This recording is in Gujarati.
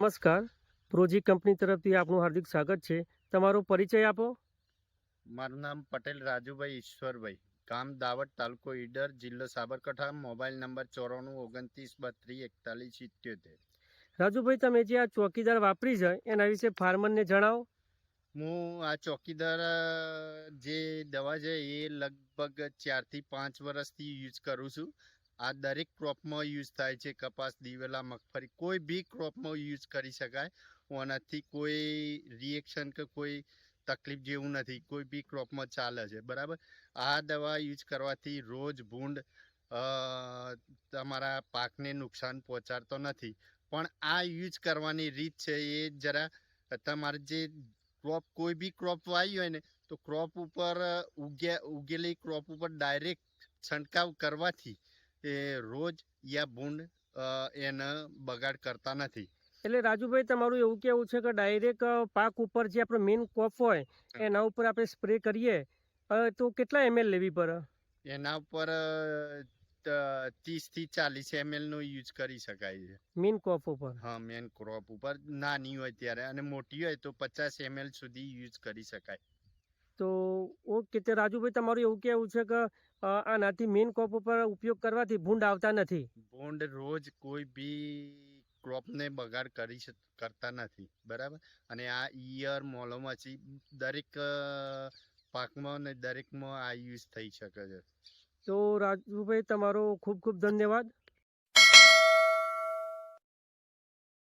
નમસ્કાર. પ્રોજી કંપની તરફથી આપનું હાર્દિક સ્વાગત છે. તમારો પરિચય આપો. મારું નામ પટેલ રાજુભાઈ ઈશ્વરભાઈ. ગામ દાવટ તાલુકો ઈડર જિલ્લો સાબરકાંઠા. મોબાઈલ નંબર ચોરાણું ઓગણત્રીસ બત્રીસ એકતાલીસ સિત્યોતેર. રાજુભાઈ તમે જે આ ચોકીદાર વાપરી છે એના વિશે ફાર્મરને જણાવો. હું આ ચોકીદાર જે દવા છે એ લગભગ ચારથી પાંચ વર્ષથી યુઝ કરું છું. આ દરેક ક્રોપમાં યુઝ થાય છે કપાસ, દિવેલા, મગફળી. કોઈ બી ક્રોપમાં યુઝ કરી શકાય. આનાથી કોઈ રિએક્શન કે કોઈ તકલીફ જેવું નથી. કોઈ બી ક્રોપમાં ચાલે છે. બરાબર? આ દવા યુઝ કરવાથી રોજ ભૂંડ તમારા પાકને નુકસાન પહોંચાડતો નથી. પણ આ યુઝ કરવાની રીત છે એ જરા તમારે જે ક્રોપ, કોઈ બી ક્રોપ વાવી હોય ને, તો ક્રોપ ઉપર, ઉગ્યા, ઉગેલી ક્રોપ ઉપર ડાયરેક્ટ છંટકાવ કરવાથી એ રોજ યા ભૂંડ એનો બગાડ કરતા નથી. એટલે રાજુભાઈ તમારું એવું કેવું છે કે ડાયરેક્ટ પાક ઉપર જે આપણો મેઇન કોપ હોય એના ઉપર આપણે સ્પ્રે કરીએ તો કેટલા એમએલ લેવી પડે એના ઉપર ત્રીસથી ચાલીસ એમએલ નો યુઝ કરી શકાય છે. મેઇન ક્રોપ ઉપર? હા મેઇન ક્રોપ ઉપર. નાની હોય ત્યારે અને મોટી હોય તો પચાસ એમએલ સુધી યુઝ કરી શકાય. તો ઓકે તે રાજુભાઈ તમારું એવું કેવું છે કે આનાથી મેઇન કોપ ઉપર ઉપયોગ કરવાથી ભૂંડ આવતા નથી? ભૂંડ રોજ કોઈ બી ક્રોપને બગાડ કરી કરતા નથી બરાબર? અને આ ઈયર મોલોમાંથી દરેક પાકમાં ને દરેકમાં આ યુઝ થઈ શકે છે. તો રાજુભાઈ તમારો ખૂબ ખૂબ ધન્યવાદ.